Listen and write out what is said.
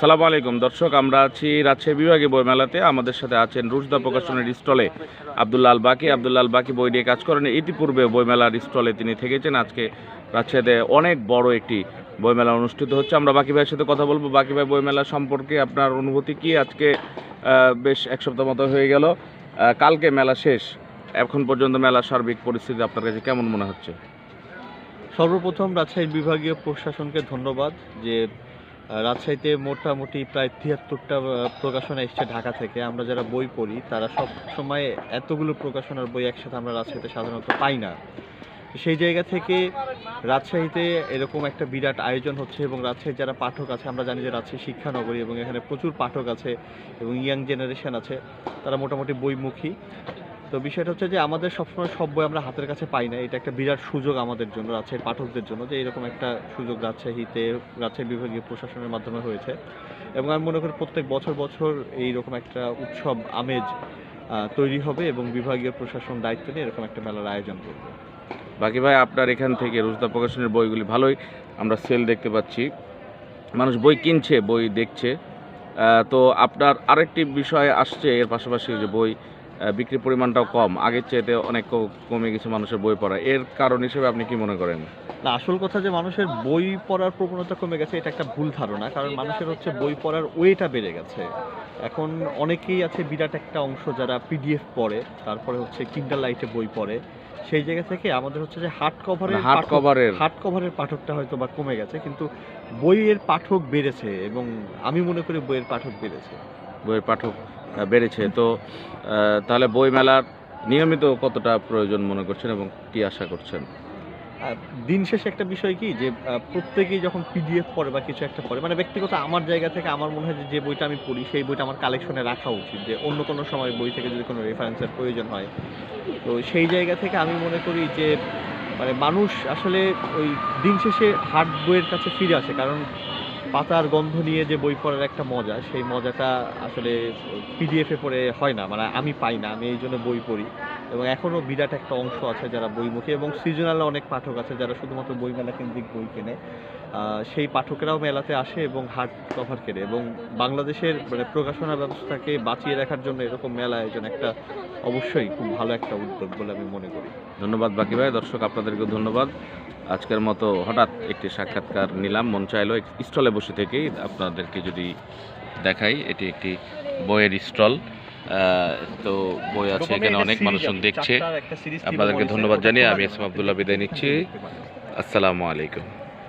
সালাম আলাইকুম। দর্শক, আমরা আছি রাজশাহী বিভাগে বইমেলাতে আমাদের সাথে আছেন রুশদা প্রকাশনের স্টলে আবদুল্লাহ আল বাকি আবদুল্লাহ বাকি বই নিয়ে কাজ করেন। ইতিপূর্বে বইমেলার স্টলে তিনি থেকেছেন। আজকে রাজশাহীতে অনেক বড় একটি বইমেলা অনুষ্ঠিত হচ্ছে। আমরা বাকি ভাইয়ের সাথে কথা বলব। বাকি ভাই বইমেলা সম্পর্কে আপনার অনুভূতি কি? আজকে বেশ এক সপ্তাহ মতো হয়ে গেল। কালকে মেলা শেষ। এখন পর্যন্ত মেলার সার্বিক পরিস্থিতি আপনার কাছে কেমন মনে হচ্ছে? সর্বপ্রথম রাজশাহী বিভাগীয় প্রশাসনকে ধন্যবাদ যে রাজশাহীতে মোটামুটি প্রায় তিয়াত্তরটা প্রকাশনা এসছে ঢাকা থেকে। আমরা যারা বই পড়ি, তারা সব সময় এতগুলো প্রকাশনার বই একসাথে আমরা রাজশাহীতে সাধারণত পাই না। সেই জায়গা থেকে রাজশাহীতে এরকম একটা বিরাট আয়োজন হচ্ছে এবং রাজশাহীর যারা পাঠক আছে, আমরা জানি যে রাজশাহী শিক্ষানগরী এবং এখানে প্রচুর পাঠক আছে এবং ইয়াং জেনারেশন আছে, তারা মোটামুটি বইমুখী। তো বিষয়টা হচ্ছে যে আমাদের সবসময় সব বই আমরা হাতের কাছে পাই না। এটা একটা বিরাট সুযোগ আমাদের জন্য, রাজশাহীর পাঠকদের জন্য, যে এরকম একটা সুযোগ রাজশাহীতে, রাজশাহী বিভাগীয় প্রশাসনের মাধ্যমে হয়েছে। এবং আমি মনে করি প্রত্যেক বছর বছর এইরকম একটা উৎসব, আমেজ তৈরি হবে এবং বিভাগীয় প্রশাসন দায়িত্ব নিয়ে এরকম একটা মেলার আয়োজন করবে। বাকি ভাই, আপনার এখান থেকে রুজদা প্রকাশনের বইগুলি ভালোই আমরা সেল দেখতে পাচ্ছি। মানুষ বই কিনছে, বই দেখছে। তো আপনার আরেকটি বিষয় আসছে, এর পাশাপাশি যে বই বিক্রির পরিমাণটাও কম। আগের চেয়েতে অনেক কমে গেছে মানুষের বই পড়া। এর কারণ হিসেবে আপনি কি মনে করেন? না আসল কথা যে মানুষের বই পড়ার প্রবণতা কমে গেছে এটা একটা ভুল ধারণা। কারণ মানুষের হচ্ছে বই পড়ার ওয়েটা বেড়ে গেছে। এখন অনেকেই আছে বিরাট একটা অংশ যারা পিডিএফ পড়ে তারপরে হচ্ছে কিন্ডাল লাইটে বই পড়ে। সেই জায়গা থেকে আমাদের হচ্ছে যে হার্ড কভারের হার্ড কভারের হার্ড কভারের পাঠকটা হয়তো বা কমে গেছে কিন্তু বইয়ের পাঠক বেড়েছে এবং আমি মনে করি বইয়ের পাঠক বেড়েছে। বইয়ের পাঠক বেড়েছে। তো তাহলে বই মেলার নিয়মিত কতটা প্রয়োজন মনে করছেন এবং কি আশা করছেন? দিন শেষে একটা বিষয় কি যে প্রত্যেকেই যখন পিডিএফ পড়ে বা কিছু একটা পড়ে মানে ব্যক্তিগত আমার জায়গা থেকে আমার মনে হয় যে যে বইটা আমি পড়ি, সেই বইটা আমার কালেকশনে রাখা উচিত যে, অন্য কোনো সময় বই থেকে যদি কোনো রেফারেন্সের প্রয়োজন হয়। তো সেই জায়গা থেকে আমি মনে করি যে মানে মানুষ আসলে ওই দিন শেষে হার্ড বইয়ের কাছে ফিরে আসে। কারণ পাতার গন্ধ নিয়ে যে বই পড়ার একটা মজা, সেই মজাটা আসলে পিডিএফে পড়ে হয় না। মানে আমি পাই না, আমি এই জন্য বই পড়ি। এবং এখনও বিরাট একটা অংশ আছে যারা বইমুখী এবং সিজনাল অনেক পাঠক আছে যারা শুধুমাত্র বইমেলা কেন্দ্রিক বই কেনে। সেই পাঠকেরাও মেলাতে আসে এবং হার্ড কভার কেনে এবং বাংলাদেশের মানে প্রকাশনা ব্যবস্থাকে বাঁচিয়ে রাখার জন্য এরকম মেলা আয়োজন একটা অবশ্যই খুব ভালো একটা উদ্যোগ বলে আমি মনে করি। ধন্যবাদ বাকি ভাই, দর্শক আপনাদেরকে ধন্যবাদ। আজকের মতো হঠাৎ একটি সাক্ষাৎকার নিলাম, মন চাইলো স্টলে বসে থেকেই আপনাদেরকে যদি দেখাই, এটি একটি বইয়ের স্টল। তো বই আছে এখানে অনেক মানুষজন দেখছে। আপনাদেরকে ধন্যবাদ জানিয়ে আমি এস এম আবদুল্লাহ বিদায় নিচ্ছি। আসসালামু আলাইকুম।